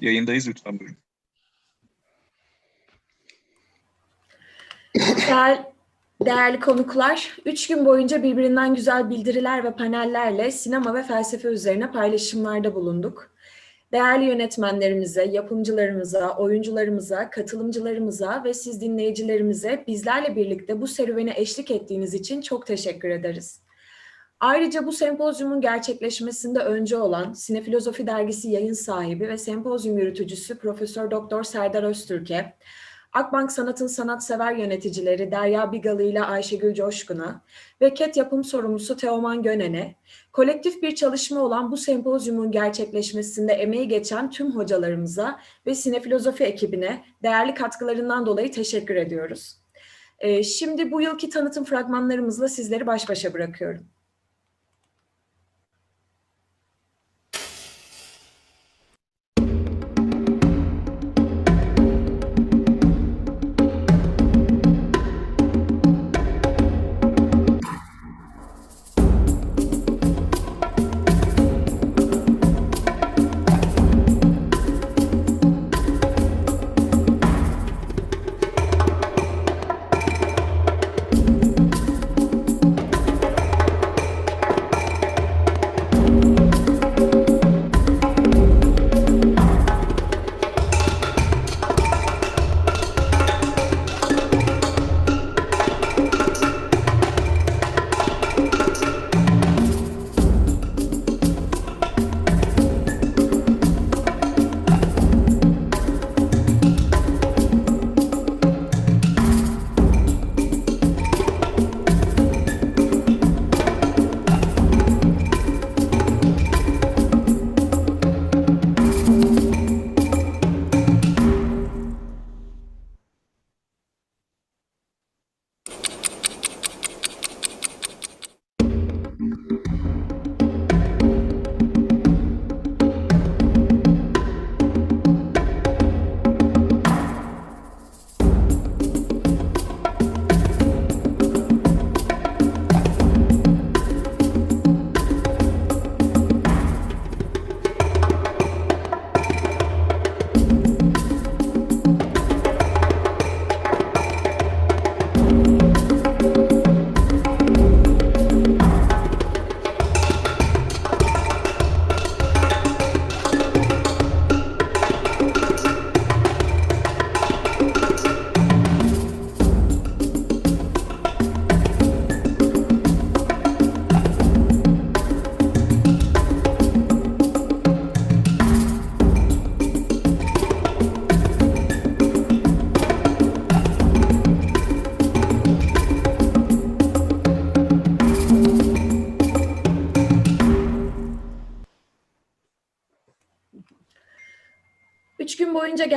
Yayındayız lütfen buyurun. Değer, değerli konuklar, üç gün boyunca birbirinden güzel bildiriler ve panellerle sinema ve felsefe üzerine paylaşımlarda bulunduk. Değerli yönetmenlerimize, yapımcılarımıza, oyuncularımıza, katılımcılarımıza ve siz dinleyicilerimize bizlerle birlikte bu serüvene eşlik ettiğiniz için çok teşekkür ederiz. Ayrıca bu sempozyumun gerçekleşmesinde önce olan Sinefilozofi Dergisi yayın sahibi ve sempozyum yürütücüsü Profesör Doktor Serdar Öztürk'e, Akbank Sanat'ın sanatsever yöneticileri Derya Bigalı ile Ayşegül Coşkun'a ve KET yapım sorumlusu Teoman Gönen'e, kolektif bir çalışma olan bu sempozyumun gerçekleşmesinde emeği geçen tüm hocalarımıza ve sinefilozofi ekibine değerli katkılarından dolayı teşekkür ediyoruz. Ee, şimdi bu yılki tanıtım fragmanlarımızla sizleri baş başa bırakıyorum.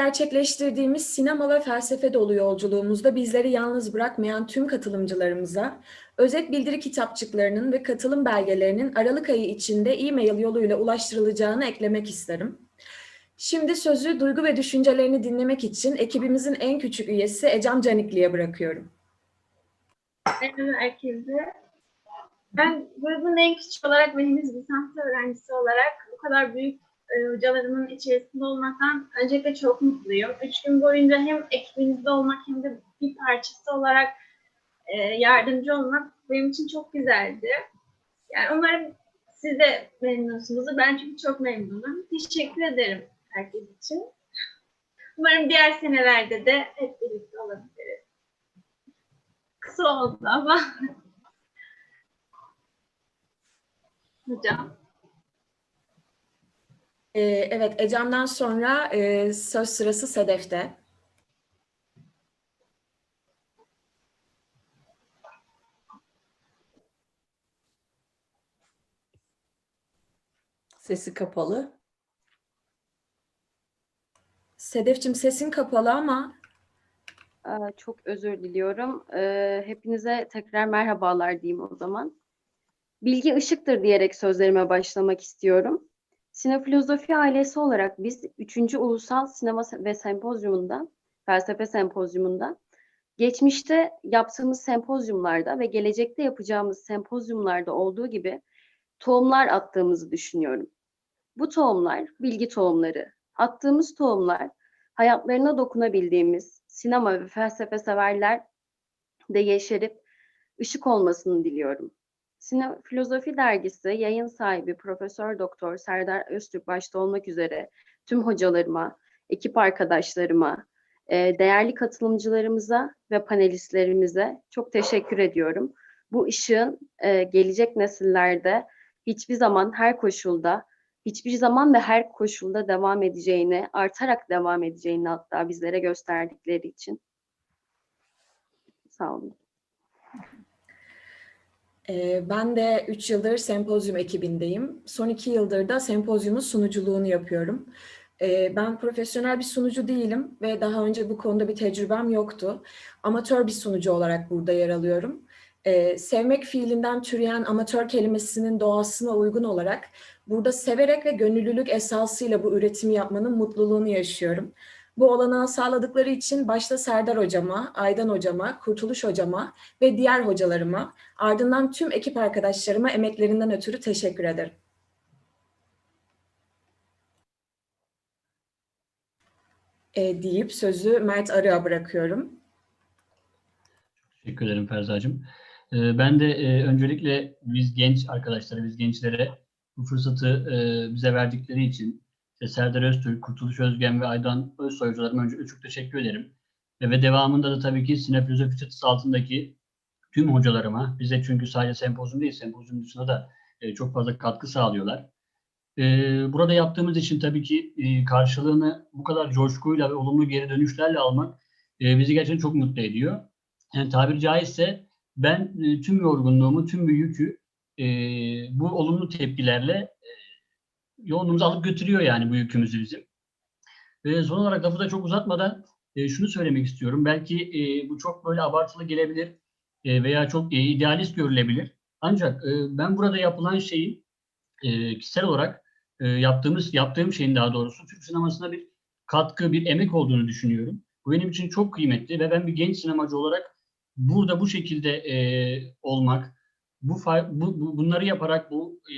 Gerçekleştirdiğimiz sinema ve felsefe dolu yolculuğumuzda bizleri yalnız bırakmayan tüm katılımcılarımıza, özet bildiri kitapçıklarının ve katılım belgelerinin Aralık ayı içinde e-mail yoluyla ulaştırılacağını eklemek isterim. Şimdi sözü duygu ve düşüncelerini dinlemek için ekibimizin en küçük üyesi Ecem Canikli'ye bırakıyorum. Merhaba herkese. Ben grubun en küçük olarak ve henüz lisans öğrencisi olarak bu kadar büyük e, hocalarımın içerisinde olmaktan öncelikle çok mutluyum. Üç gün boyunca hem ekibinizde olmak hem de bir parçası olarak e, yardımcı olmak benim için çok güzeldi. Yani umarım siz de memnunsunuzdur. Ben çünkü çok memnunum. Teşekkür ederim herkes için. Umarım diğer senelerde de hep birlikte olabiliriz. Kısa oldu ama. Hocam. Ee, evet, Ecem'den sonra e, söz sırası Sedef'te. Sesi kapalı. Sedef'cim sesin kapalı ama Ee, Çok özür diliyorum. Ee, Hepinize tekrar merhabalar diyeyim o zaman. Bilgi ışıktır diyerek sözlerime başlamak istiyorum. Sinefilozofi ailesi olarak biz 3. Ulusal Sinema ve Sempozyumundan, Felsefe Sempozyumundan, geçmişte yaptığımız sempozyumlarda ve gelecekte yapacağımız sempozyumlarda olduğu gibi tohumlar attığımızı düşünüyorum. Bu tohumlar bilgi tohumları, Attığımız tohumlar hayatlarına dokunabildiğimiz sinema ve felsefe severler de yeşerip ışık olmasını diliyorum. Filozofi Dergisi yayın sahibi Profesör Doktor Serdar Öztürk başta olmak üzere tüm hocalarıma, ekip arkadaşlarıma, e, değerli katılımcılarımıza ve panelistlerimize çok teşekkür ediyorum. Bu ışığın e, gelecek nesillerde hiçbir zaman her koşulda, hiçbir zaman ve her koşulda devam edeceğini, artarak devam edeceğini hatta bizlere gösterdikleri için. Sağ olun. Ee, Ben de 3 yıldır sempozyum ekibindeyim. Son 2 yıldır da sempozyumun sunuculuğunu yapıyorum. Ee, Ben profesyonel bir sunucu değilim ve daha önce bu konuda bir tecrübem yoktu. Amatör bir sunucu olarak burada yer alıyorum. Ee, Sevmek fiilinden türeyen amatör kelimesinin doğasına uygun olarak burada severek ve gönüllülük esasıyla bu üretimi yapmanın mutluluğunu yaşıyorum. Bu olanağı sağladıkları için başta Serdar hocama, Aydan hocama, Kurtuluş hocama ve diğer hocalarıma Ardından tüm ekip arkadaşlarıma emeklerinden ötürü teşekkür ederim. E, deyip sözü Mert Arı'ya bırakıyorum. Teşekkür ederim Ferzacığım. Ee, Ben de e, öncelikle biz genç arkadaşlara, biz gençlere bu fırsatı e, bize verdikleri için işte Serdar Öztürk, Kurtuluş Özgen ve Aydan Özsoy önce çok teşekkür ederim. Ve, devamında da tabii ki Sinefilozofi çatısı altındaki tüm hocalarıma, bize çünkü sadece sempozyum değil, sempozyum dışında da e, çok fazla katkı sağlıyorlar. E, burada yaptığımız için tabii ki e, karşılığını bu kadar coşkuyla ve olumlu geri dönüşlerle almak bizi gerçekten çok mutlu ediyor. Yani tabiri caizse ben tüm yorgunluğumu, tüm bir yükü bu olumlu tepkilerle yoğunluğumuzu alıp götürüyor yani bu yükümüzü bizim. Ve son olarak lafı da çok uzatmadan e, şunu söylemek istiyorum. Belki e, bu çok böyle abartılı gelebilir e, veya çok e, idealist görülebilir. Ancak e, ben burada yapılan şeyin e, kişisel olarak e, yaptığımız yaptığım şeyin daha doğrusu Türk sinemasına bir katkı, bir emek olduğunu düşünüyorum. Bu benim için çok kıymetli ve ben bir genç sinemacı olarak burada bu şekilde e, olmak, bu, bu, bu- bunları yaparak, bu e,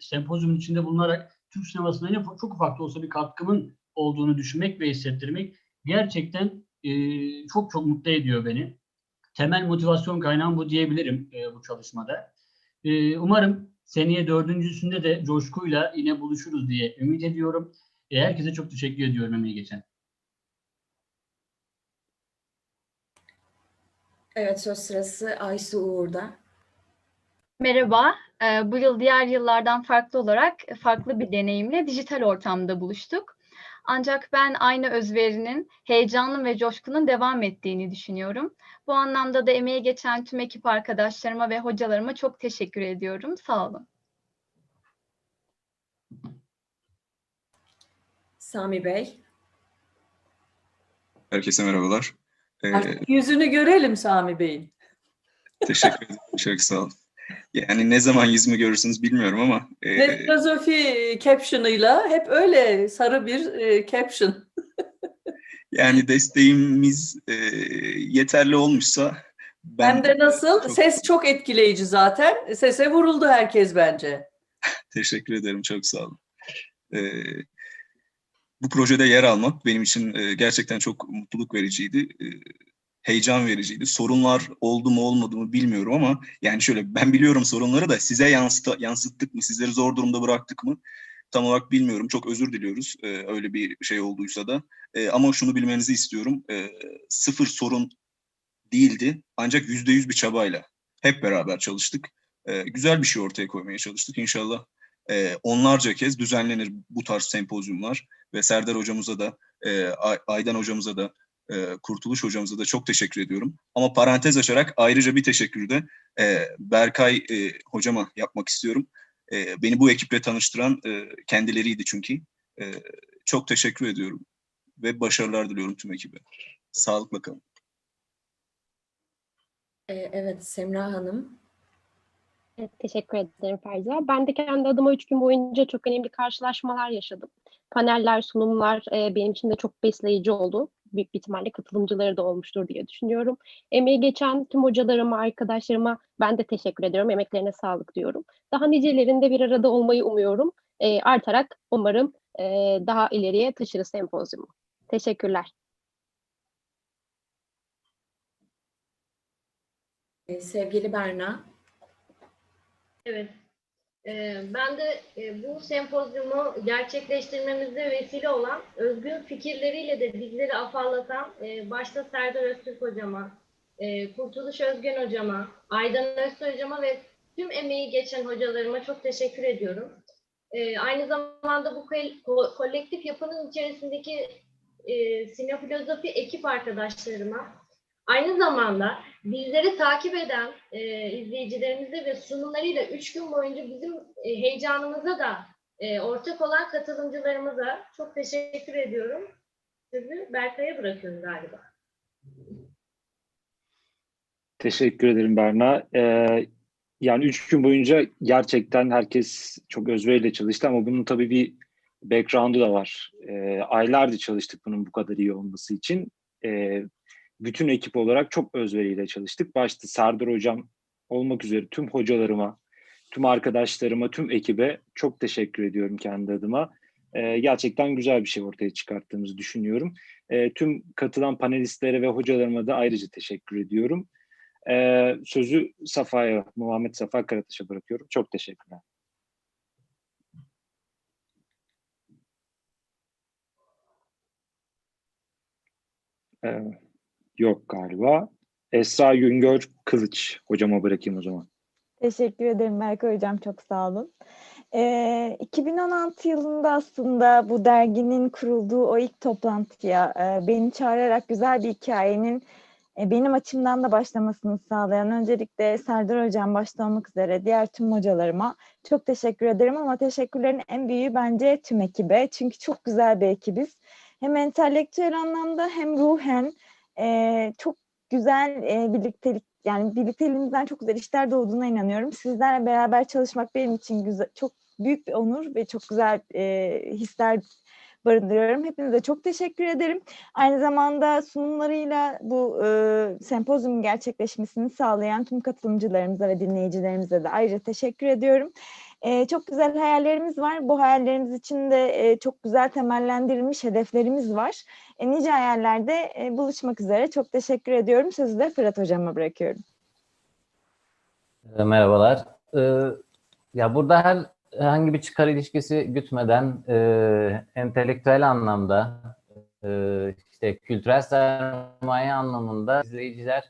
sempozyumun içinde bulunarak Türk sinemasına yine çok ufak da olsa bir katkımın olduğunu düşünmek ve hissettirmek gerçekten e, çok çok mutlu ediyor beni. Temel motivasyon kaynağım bu diyebilirim e, bu çalışmada. E, umarım seneye dördüncüsünde de coşkuyla yine buluşuruz diye ümit ediyorum. E, herkese çok teşekkür ediyorum emeği geçen. Evet söz sırası Aysu Uğur'da. Merhaba. Ee, Bu yıl diğer yıllardan farklı olarak farklı bir deneyimle dijital ortamda buluştuk. Ancak ben aynı özverinin, heyecanın ve coşkunun devam ettiğini düşünüyorum. Bu anlamda da emeği geçen tüm ekip arkadaşlarıma ve hocalarıma çok teşekkür ediyorum. Sağ olun. Sami Bey. Herkese merhabalar. Ee, Artık yüzünü görelim Sami Bey'in. teşekkür ederim. Çok sağ olun. Yani ne zaman yüzümü görürsünüz bilmiyorum ama e, Ve filozofi caption'ıyla hep öyle sarı bir e, caption. yani desteğimiz e, yeterli olmuşsa ben Hem de nasıl? çok Ses çok etkileyici zaten. Sese vuruldu herkes bence. teşekkür ederim. Çok sağ olun. E, bu projede yer almak benim için e, gerçekten çok mutluluk vericiydi. E, heyecan vericiydi. Sorunlar oldu mu olmadı mı bilmiyorum ama yani şöyle ben biliyorum sorunları da size yansıta, yansıttık mı, sizleri zor durumda bıraktık mı tam olarak bilmiyorum. Çok özür diliyoruz e, öyle bir şey olduysa da. E, ama şunu bilmenizi istiyorum. E, sıfır sorun değildi ancak yüzde yüz bir çabayla hep beraber çalıştık. E, güzel bir şey ortaya koymaya çalıştık. İnşallah e, onlarca kez düzenlenir bu tarz sempozyumlar ve Serdar hocamıza da e, Ay- Aydan hocamıza da e, Kurtuluş hocamıza da çok teşekkür ediyorum. Ama parantez açarak ayrıca bir teşekkür de e, Berkay e, hocama yapmak istiyorum. E, beni bu ekiple tanıştıran e, kendileriydi çünkü. E, çok teşekkür ediyorum ve başarılar diliyorum tüm ekibe. Sağlıkla kalın. E, evet Semra Hanım. Evet, teşekkür ederim Ferza. Ben de kendi adıma üç gün boyunca çok önemli karşılaşmalar yaşadım. Paneller, sunumlar e, benim için de çok besleyici oldu. Büyük bir ihtimalle katılımcıları da olmuştur diye düşünüyorum. Emeği geçen tüm hocalarıma, arkadaşlarıma ben de teşekkür ediyorum. Emeklerine sağlık diyorum. Daha nicelerinde bir arada olmayı umuyorum. E, artarak umarım e, daha ileriye taşırız sempozyumu. Teşekkürler. Ee, sevgili Berna. Evet. Ee, ben de e, bu sempozyumu gerçekleştirmemizde vesile olan özgün fikirleriyle de bizleri afallatan e, başta Serdar Öztürk hocama, e, Kurtuluş Özgen hocama, Aydan Öztürk hocama ve tüm emeği geçen hocalarıma çok teşekkür ediyorum. Aynı zamanda bu kol- ko- kolektif yapının içerisindeki sinefilozofi ekip arkadaşlarıma, aynı zamanda bizleri takip eden e, izleyicilerimize ve sunumlarıyla üç gün boyunca bizim e, heyecanımıza da e, ortak olan katılımcılarımıza çok teşekkür ediyorum. Sözü Berkay'a bırakıyorum galiba. Teşekkür ederim Berna. Ee, yani üç gün boyunca gerçekten herkes çok özveriyle çalıştı ama bunun tabii bir background'u da var. Ee, aylardır çalıştık bunun bu kadar iyi olması için. Ee, bütün ekip olarak çok özveriyle çalıştık. Başta Serdar Hocam olmak üzere tüm hocalarıma, tüm arkadaşlarıma, tüm ekibe çok teşekkür ediyorum kendi adıma. Ee, gerçekten güzel bir şey ortaya çıkarttığımızı düşünüyorum. Ee, tüm katılan panelistlere ve hocalarıma da ayrıca teşekkür ediyorum. Ee, sözü Safa'ya, Muhammed Safa Karataş'a bırakıyorum. Çok teşekkürler. Ee, yok galiba. Esra Güngör Kılıç hocama bırakayım o zaman. Teşekkür ederim Berkay Hocam, çok sağ olun. Ee, 2016 yılında aslında bu derginin kurulduğu o ilk toplantıya e, beni çağırarak güzel bir hikayenin e, benim açımdan da başlamasını sağlayan öncelikle Serdar Hocam başta olmak üzere diğer tüm hocalarıma çok teşekkür ederim ama teşekkürlerin en büyüğü bence tüm ekibe. Çünkü çok güzel bir ekibiz. Hem entelektüel anlamda hem ruhen e, çok güzel e, birliktelik yani birlikteliğimizden çok güzel işler doğduğuna inanıyorum. Sizlerle beraber çalışmak benim için güzel, çok büyük bir onur ve çok güzel e, hisler barındırıyorum. Hepinize çok teşekkür ederim. Aynı zamanda sunumlarıyla bu e, sempozyumun gerçekleşmesini sağlayan tüm katılımcılarımıza ve dinleyicilerimize de ayrıca teşekkür ediyorum. E, çok güzel hayallerimiz var. Bu hayallerimiz için de e, çok güzel temellendirilmiş hedeflerimiz var. E, nice hayallerde e, buluşmak üzere. Çok teşekkür ediyorum. Sözü de Fırat Hocam'a bırakıyorum. E, Merhabalar. Ee, ya burada her herhangi bir çıkar ilişkisi gütmeden e, entelektüel anlamda e, işte kültürel sermaye anlamında izleyiciler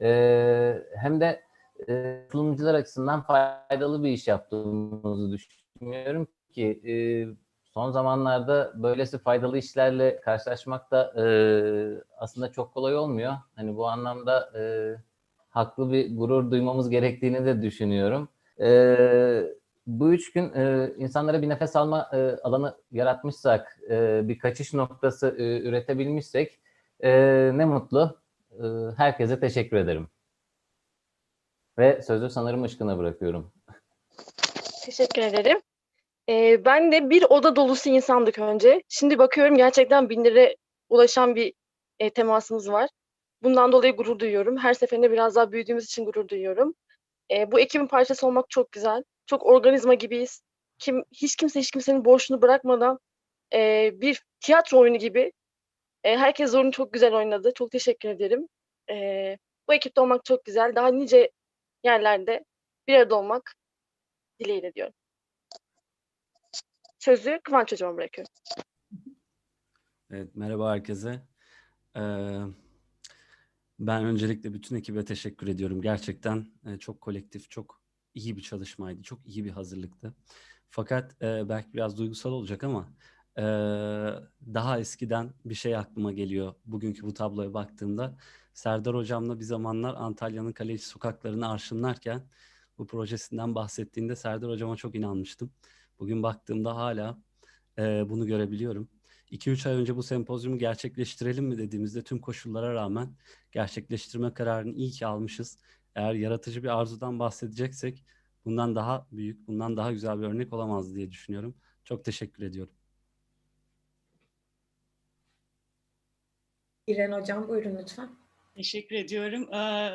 e, hem de e, sunumcular açısından faydalı bir iş yaptığımızı düşünüyorum ki e, son zamanlarda böylesi faydalı işlerle karşılaşmak da e, aslında çok kolay olmuyor. Hani bu anlamda e, haklı bir gurur duymamız gerektiğini de düşünüyorum. Ee, bu üç gün e, insanlara bir nefes alma e, alanı yaratmışsak, e, bir kaçış noktası e, üretebilmişsek e, ne mutlu. E, herkese teşekkür ederim. Ve sözü sanırım Işkın'a bırakıyorum. Teşekkür ederim. Ee, ben de bir oda dolusu insandık önce. Şimdi bakıyorum gerçekten binlere ulaşan bir e, temasımız var. Bundan dolayı gurur duyuyorum. Her seferinde biraz daha büyüdüğümüz için gurur duyuyorum. E, bu ekibin parçası olmak çok güzel. Çok organizma gibiyiz. Kim, hiç kimse hiç kimsenin boşluğunu bırakmadan e, bir tiyatro oyunu gibi e, herkes zorunu çok güzel oynadı. Çok teşekkür ederim. E, bu ekipte olmak çok güzel. Daha nice yerlerde bir arada olmak dileğiyle diyorum. Sözü Kıvanç Hocam'a bırakıyorum. Evet, merhaba herkese. Ee, ben öncelikle bütün ekibe teşekkür ediyorum. Gerçekten e, çok kolektif, çok iyi bir çalışmaydı, çok iyi bir hazırlıktı. Fakat e, belki biraz duygusal olacak ama e, daha eskiden bir şey aklıma geliyor bugünkü bu tabloya baktığımda. Serdar Hocam'la bir zamanlar Antalya'nın Kaleci sokaklarını arşınlarken bu projesinden bahsettiğinde Serdar Hocam'a çok inanmıştım. Bugün baktığımda hala e, bunu görebiliyorum. 2-3 ay önce bu sempozyumu gerçekleştirelim mi dediğimizde tüm koşullara rağmen gerçekleştirme kararını iyi ki almışız. Eğer yaratıcı bir arzudan bahsedeceksek bundan daha büyük, bundan daha güzel bir örnek olamaz diye düşünüyorum. Çok teşekkür ediyorum. İren Hocam buyurun lütfen. Teşekkür ediyorum. Ee,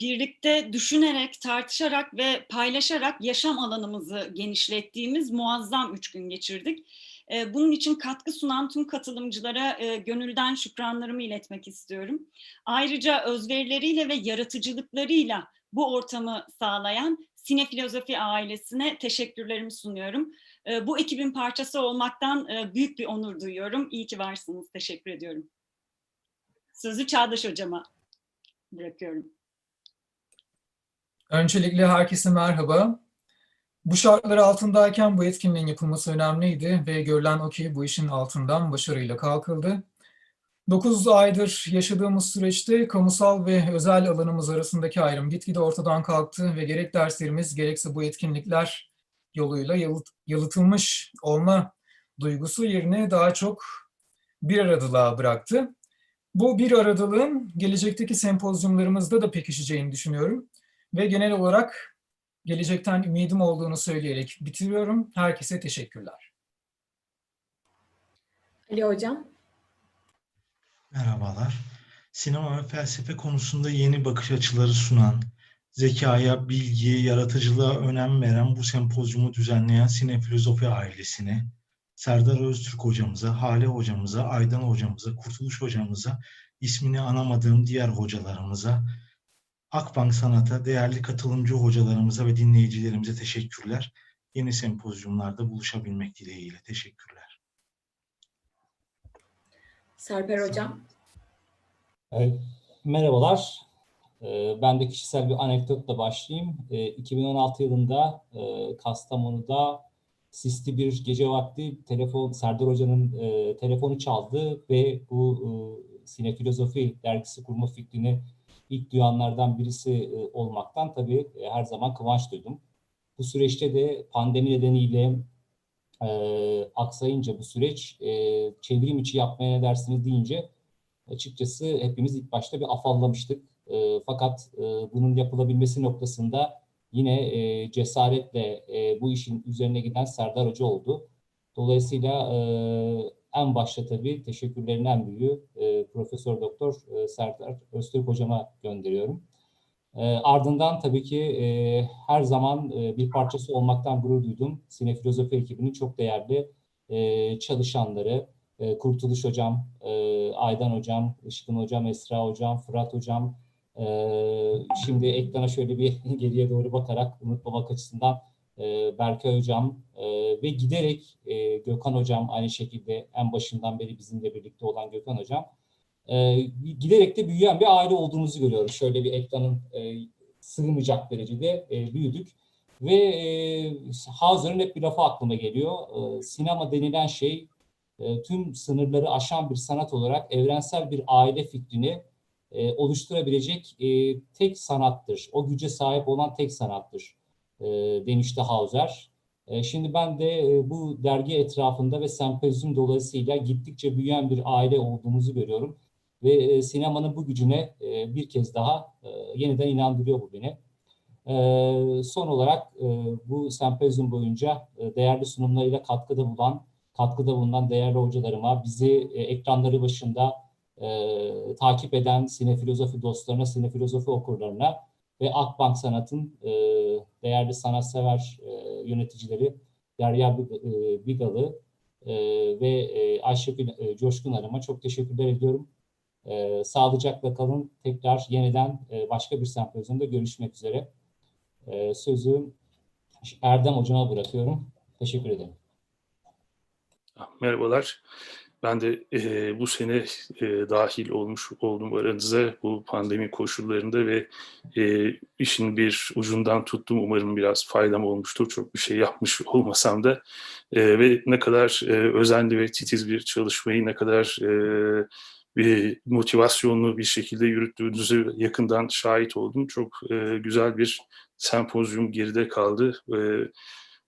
birlikte düşünerek, tartışarak ve paylaşarak yaşam alanımızı genişlettiğimiz muazzam üç gün geçirdik. E, bunun için katkı sunan tüm katılımcılara e, gönülden şükranlarımı iletmek istiyorum. Ayrıca özverileriyle ve yaratıcılıklarıyla bu ortamı sağlayan Sinefilozofi ailesine teşekkürlerimi sunuyorum. E, bu ekibin parçası olmaktan e, büyük bir onur duyuyorum. İyi ki varsınız. Teşekkür ediyorum. Sözü Çağdaş Hocama bırakıyorum. Öncelikle herkese merhaba. Bu şartlar altındayken bu etkinliğin yapılması önemliydi ve görülen o ki bu işin altından başarıyla kalkıldı. 9 aydır yaşadığımız süreçte kamusal ve özel alanımız arasındaki ayrım gitgide ortadan kalktı ve gerek derslerimiz gerekse bu etkinlikler yoluyla yalıt, yalıtılmış olma duygusu yerine daha çok bir aradılığa bıraktı. Bu bir aradılığın gelecekteki sempozyumlarımızda da pekişeceğini düşünüyorum. Ve genel olarak gelecekten ümidim olduğunu söyleyerek bitiriyorum. Herkese teşekkürler. Ali Hocam. Merhabalar. Sinema ve felsefe konusunda yeni bakış açıları sunan, zekaya, bilgiye, yaratıcılığa önem veren bu sempozyumu düzenleyen Sinefilozofi ailesine, Serdar Öztürk hocamıza, Hale hocamıza, Aydan hocamıza, Kurtuluş hocamıza, ismini anamadığım diğer hocalarımıza, Akbank Sanat'a, değerli katılımcı hocalarımıza ve dinleyicilerimize teşekkürler. Yeni sempozyumlarda buluşabilmek dileğiyle. Teşekkürler. Serper Hocam. Evet, Merhabalar. Ee, Ben de kişisel bir anekdotla başlayayım. Ee, 2016 yılında e, Kastamonu'da sisli bir gece vakti telefon Serdar Hoca'nın e, telefonu çaldı ve bu e, Sinefilozofi dergisi kurma fikrini ilk duyanlardan birisi e, olmaktan tabii e, her zaman kıvanç duydum. Bu süreçte de pandemi nedeniyle e, aksayınca bu süreç e, çevrim içi yapmaya dersiniz deyince açıkçası hepimiz ilk başta bir afallamıştık. E, fakat e, bunun yapılabilmesi noktasında yine e, cesaretle e, bu işin üzerine giden Serdar Hoca oldu. Dolayısıyla e, en başta tabii teşekkürlerin en büyüğü e, Profesör Doktor e, Serdar Öztürk Hocama gönderiyorum. E, ardından tabii ki e, her zaman e, bir parçası olmaktan gurur duydum. Sinefilozofi ekibinin çok değerli e, çalışanları, e, Kurtuluş Hocam, e, Aydan Hocam, Işkın Hocam, Esra Hocam, Fırat Hocam. E, şimdi ekrana şöyle bir geriye doğru bakarak unutmamak açısından e, Berkay Hocam e, ve giderek e, Gökhan Hocam aynı şekilde en başından beri bizimle birlikte olan Gökhan Hocam e, giderek de büyüyen bir aile olduğumuzu görüyorum. Şöyle bir ekranın sığmayacak derecede büyüdük. Ve e, Hauser'ın hep bir lafı aklıma geliyor. Sinema denilen şey tüm sınırları aşan bir sanat olarak evrensel bir aile fikrini oluşturabilecek tek sanattır. O güce sahip olan tek sanattır e, demişti Hauser. E, şimdi ben de e, bu dergi etrafında ve sempozyum dolayısıyla gittikçe büyüyen bir aile olduğumuzu görüyorum. Ve sinemanın bu gücüne bir kez daha yeniden inandırıyor bu beni. Son olarak bu sempozyum boyunca değerli sunumlarıyla katkıda bulan, katkıda bulunan değerli hocalarıma, bizi ekranları başında takip eden sinefilozofi dostlarına, sinefilozofi okurlarına ve Akbank Sanat'ın değerli sanatsever e, yöneticileri Derya e, Bigalı e, ve e, Ayşegül e, Coşkun Hanım'a çok teşekkürler ediyorum. E, sağlıcakla kalın. Tekrar yeniden e, başka bir sempozyumda görüşmek üzere. E, sözü Erdem Hocam'a bırakıyorum. Teşekkür ederim. Merhabalar. Ben de e, bu sene e, dahil olmuş oldum aranıza bu pandemi koşullarında ve e, işin bir ucundan tuttum. Umarım biraz faydam olmuştur. Çok bir şey yapmış olmasam da E, ve ne kadar e, özenli ve titiz bir çalışmayı, ne kadar e, bir motivasyonlu bir şekilde yürüttüğünüzü yakından şahit oldum. Çok e, güzel bir sempozyum geride kaldı. E,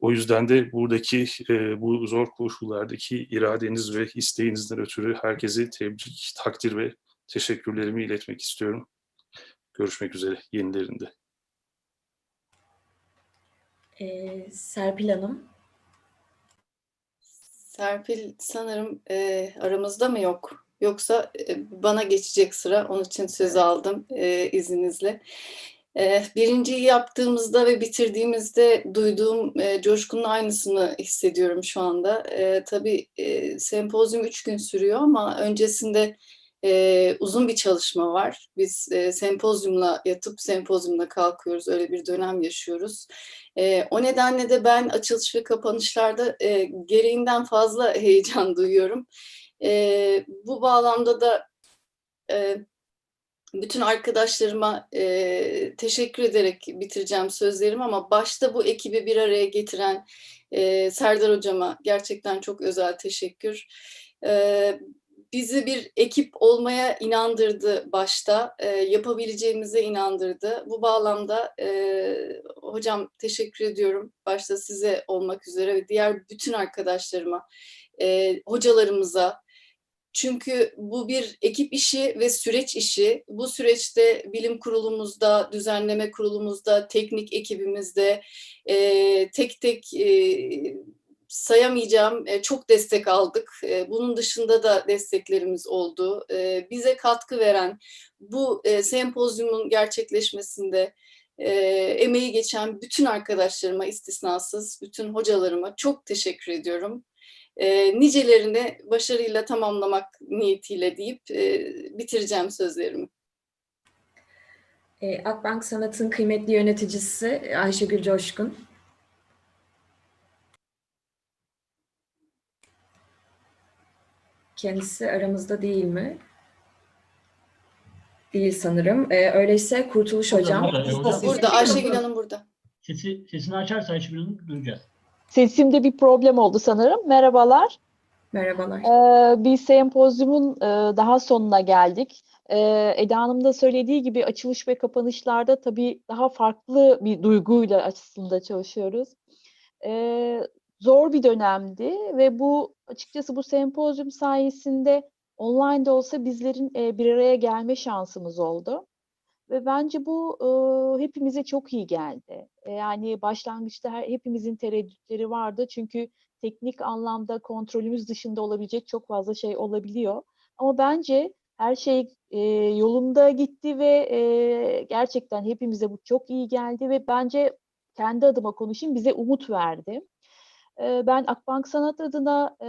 o yüzden de buradaki e, bu zor koşullardaki iradeniz ve isteğinizden ötürü herkese tebrik, takdir ve teşekkürlerimi iletmek istiyorum. Görüşmek üzere yenilerinde. Ee, Serpil Hanım. Serpil sanırım e, aramızda mı yok? Yoksa e, bana geçecek sıra. Onun için söz aldım e, izninizle. Ee, birinciyi yaptığımızda ve bitirdiğimizde duyduğum e, coşkunun aynısını hissediyorum şu anda. E, tabii e, sempozyum üç gün sürüyor ama öncesinde e, uzun bir çalışma var. Biz sempozyumla yatıp sempozyumla kalkıyoruz. Öyle bir dönem yaşıyoruz. O nedenle de ben açılış ve kapanışlarda gereğinden fazla heyecan duyuyorum. Bu bağlamda da bütün arkadaşlarıma e, teşekkür ederek bitireceğim sözlerimi ama başta bu ekibi bir araya getiren e, Serdar Hocama gerçekten çok özel teşekkür. E, bizi bir ekip olmaya inandırdı başta, e, yapabileceğimize inandırdı. Bu bağlamda e, hocam teşekkür ediyorum. Başta size olmak üzere ve diğer bütün arkadaşlarıma, e, hocalarımıza, çünkü bu bir ekip işi ve süreç işi. Bu süreçte bilim kurulumuzda, düzenleme kurulumuzda, teknik ekibimizde e, tek tek e, sayamayacağım e, çok destek aldık. E, bunun dışında da desteklerimiz oldu. E, bize katkı veren bu e, sempozyumun gerçekleşmesinde e, emeği geçen bütün arkadaşlarıma istisnasız, bütün hocalarıma çok teşekkür ediyorum e, nicelerini başarıyla tamamlamak niyetiyle deyip e, bitireceğim sözlerimi. E, Akbank Sanat'ın kıymetli yöneticisi Ayşegül Coşkun. Kendisi aramızda değil mi? Değil sanırım. E, öyleyse Kurtuluş Hocam. Burada, hocam. Burada, Ayşegül Hanım burada. Sesi, sesini açarsa Ayşegül Hanım duyacağız. Sesimde bir problem oldu sanırım. Merhabalar. Merhabalar. Ee, bir sempozyumun e, daha sonuna geldik. Ee, Eda Hanım da söylediği gibi açılış ve kapanışlarda tabii daha farklı bir duyguyla aslında çalışıyoruz. Ee, zor bir dönemdi ve bu açıkçası bu sempozyum sayesinde online de olsa bizlerin e, bir araya gelme şansımız oldu. Ve bence bu e, hepimize çok iyi geldi. E, yani başlangıçta her, hepimizin tereddütleri vardı. Çünkü teknik anlamda kontrolümüz dışında olabilecek çok fazla şey olabiliyor. Ama bence her şey e, yolunda gitti ve e, gerçekten hepimize bu çok iyi geldi ve bence kendi adıma konuşayım bize umut verdi. E, ben Akbank Sanat adına e,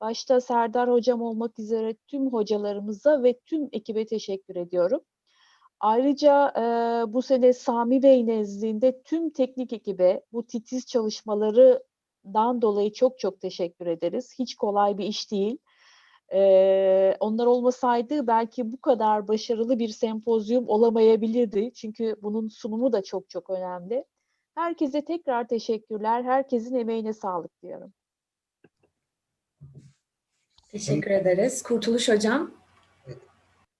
başta Serdar Hocam olmak üzere tüm hocalarımıza ve tüm ekibe teşekkür ediyorum. Ayrıca e, bu sene Sami Bey nezdinde tüm teknik ekibe bu titiz çalışmalarından dolayı çok çok teşekkür ederiz. Hiç kolay bir iş değil. E, onlar olmasaydı belki bu kadar başarılı bir sempozyum olamayabilirdi. Çünkü bunun sunumu da çok çok önemli. Herkese tekrar teşekkürler. Herkesin emeğine sağlık diyorum. Teşekkür ederiz. Kurtuluş Hocam.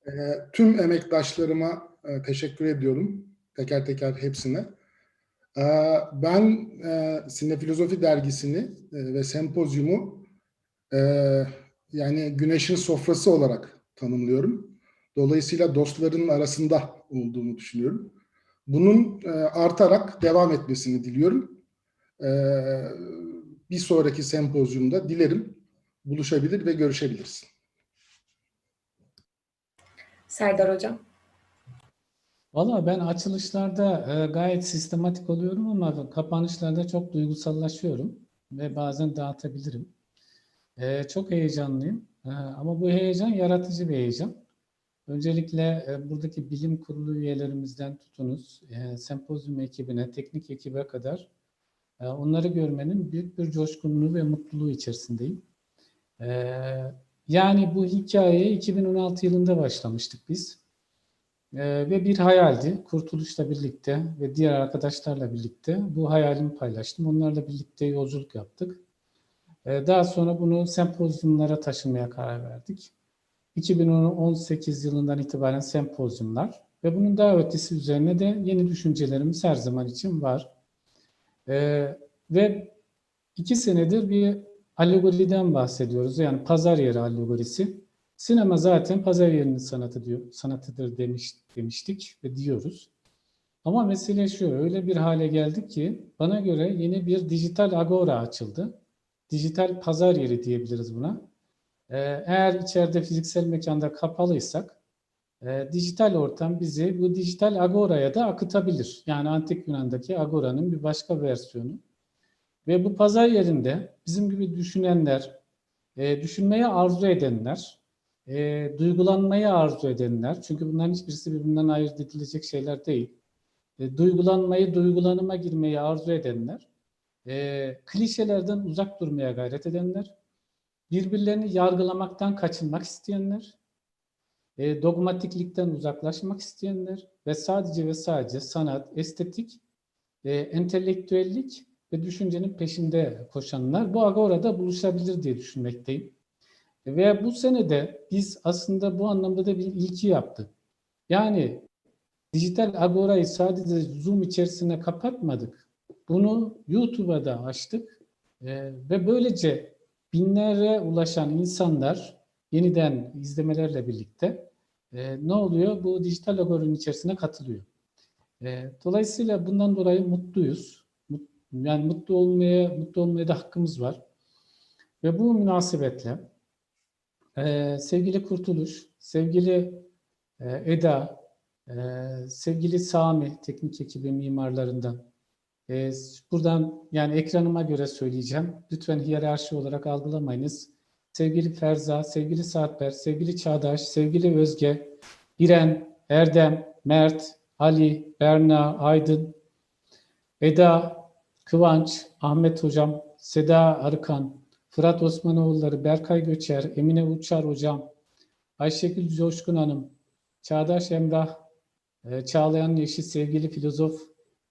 E, tüm emektaşlarıma e, teşekkür ediyorum. Teker teker hepsine. E, ben e, Sinefilozofi dergisini e, ve sempozyumu e, yani güneşin sofrası olarak tanımlıyorum. Dolayısıyla dostların arasında olduğunu düşünüyorum. Bunun artarak devam etmesini diliyorum. Bir sonraki sempozyumda dilerim buluşabilir ve görüşebiliriz. Serdar Hocam. Valla ben açılışlarda e, gayet sistematik oluyorum ama kapanışlarda çok duygusallaşıyorum ve bazen dağıtabilirim. E, çok heyecanlıyım E, ama bu heyecan yaratıcı bir heyecan. Öncelikle buradaki bilim kurulu üyelerimizden tutunuz, sempozyum ekibine, teknik ekibe kadar onları görmenin büyük bir coşkunluğu ve mutluluğu içerisindeyim. Yani bu hikayeye 2016 yılında başlamıştık biz. Ee, ve bir hayaldi. Kurtuluş'la birlikte ve diğer arkadaşlarla birlikte bu hayalimi paylaştım. Onlarla birlikte yolculuk yaptık. Ee, daha sonra bunu sempozyumlara taşımaya karar verdik. 2018 yılından itibaren sempozyumlar ve bunun daha ötesi üzerine de yeni düşüncelerimiz her zaman için var. Ee, ve iki senedir bir alegoriden bahsediyoruz. Yani pazar yeri alegorisi. Sinema zaten pazar yerinin sanatı diyor, sanatıdır demiş, demiştik ve diyoruz. Ama mesele şu, öyle bir hale geldik ki bana göre yeni bir dijital agora açıldı. Dijital pazar yeri diyebiliriz buna. Ee, eğer içeride fiziksel mekanda kapalıysak e, dijital ortam bizi bu dijital agoraya da akıtabilir. Yani antik Yunan'daki agora'nın bir başka versiyonu. Ve bu pazar yerinde bizim gibi düşünenler, e, düşünmeyi arzu edenler, e, duygulanmayı arzu edenler, çünkü bunların hiçbirisi birbirinden ayırt edilecek şeyler değil. E, duygulanmayı, duygulanıma girmeyi arzu edenler, e, klişelerden uzak durmaya gayret edenler, birbirlerini yargılamaktan kaçınmak isteyenler, e, dogmatiklikten uzaklaşmak isteyenler ve sadece ve sadece sanat, estetik, e, entelektüellik ve düşüncenin peşinde koşanlar bu agorada buluşabilir diye düşünmekteyim. Ve bu senede biz aslında bu anlamda da bir ilki yaptık. Yani dijital agorayı sadece Zoom içerisine kapatmadık. Bunu YouTube'a da açtık Ee, ve böylece binlere ulaşan insanlar yeniden izlemelerle birlikte e, ne oluyor? Bu dijital agoranın içerisine katılıyor. E, dolayısıyla bundan dolayı mutluyuz. Yani mutlu olmaya, mutlu olmaya da hakkımız var. Ve bu münasebetle ee, sevgili Kurtuluş, sevgili e, Eda, e, sevgili Sami, teknik ekibi mimarlarından. E, buradan yani ekranıma göre söyleyeceğim. Lütfen hiyerarşi olarak algılamayınız. Sevgili Ferza, sevgili Saatber, sevgili Çağdaş, sevgili Özge, İren, Erdem, Mert, Ali, Berna, Aydın, Eda, Kıvanç, Ahmet Hocam, Seda Arıkan, Fırat Osmanoğulları, Berkay Göçer, Emine Uçar Hocam, Ayşegül Coşkun Hanım, Çağdaş Emrah, e, Çağlayan'ın eşi sevgili filozof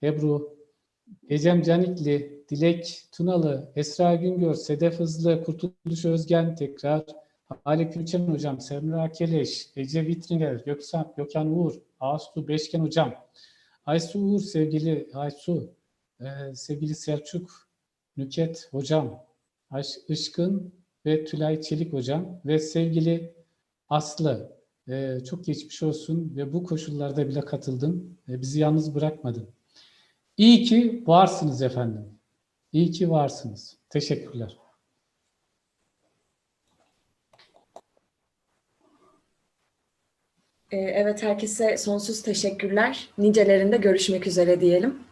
Ebru, Ecem Canikli, Dilek Tunalı, Esra Güngör, Sedef Hızlı, Kurtuluş Özgen tekrar, Ali Külçen Hocam, Semra Keleş, Ece Vitringer, Göksan, Gökhan Uğur, Ağustos Beşken Hocam, Aysu Uğur sevgili Aysu, e, sevgili Selçuk, Nüket Hocam, Aş- Işkın ve Tülay Çelik Hocam ve sevgili Aslı. e, çok geçmiş olsun ve bu koşullarda bile katıldın. E, bizi yalnız bırakmadın. İyi ki varsınız efendim. İyi ki varsınız. Teşekkürler. Ee, Evet, herkese sonsuz teşekkürler. Nicelerinde görüşmek üzere diyelim.